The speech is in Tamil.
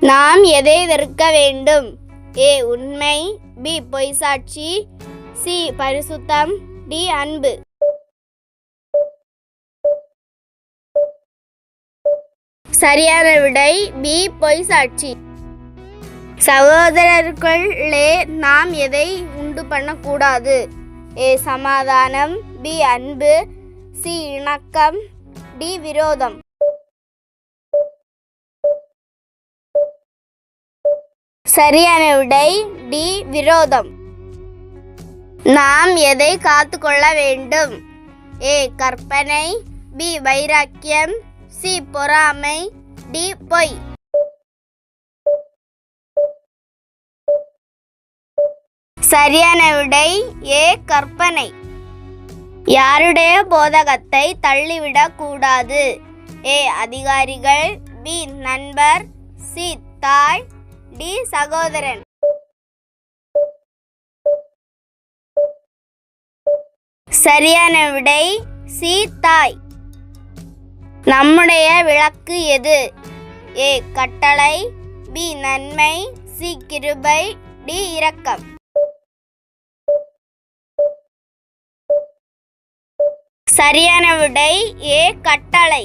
நாம் எதை வெறுக்க வேண்டும்? ஏ உண்மை. பி பொய்சாட்சி. சி பரிசுத்தம். டி அன்பு. சரியான விடை பி பொய்சாட்சி. சகோதரர்களே நாம் எதை உண்டு பண்ணக்கூடாது? ஏ சமாதானம். பி அன்பு. சி இணக்கம். டி விரோதம். சரியான விடை டி விரோதம். நாம் எதை காத்துக்கொள்ள வேண்டும்? ஏ கற்பனை. பி வைராக்கியம். சி பொறாமை. டி பொய். சரியான விடை ஏ கற்பனை. யாருடைய போதகத்தை தள்ளிவிடக் கூடாது? ஏ அதிகாரிகள். பி நண்பர். சி தாய். டி சகோதரன். சரியான விடை சி தாய். நம்முடைய விளக்கு எது? ஏ கட்டளை பி நன்மை சி கிருபை டி இரக்கம். சரியான விடை ஏ கட்டளை.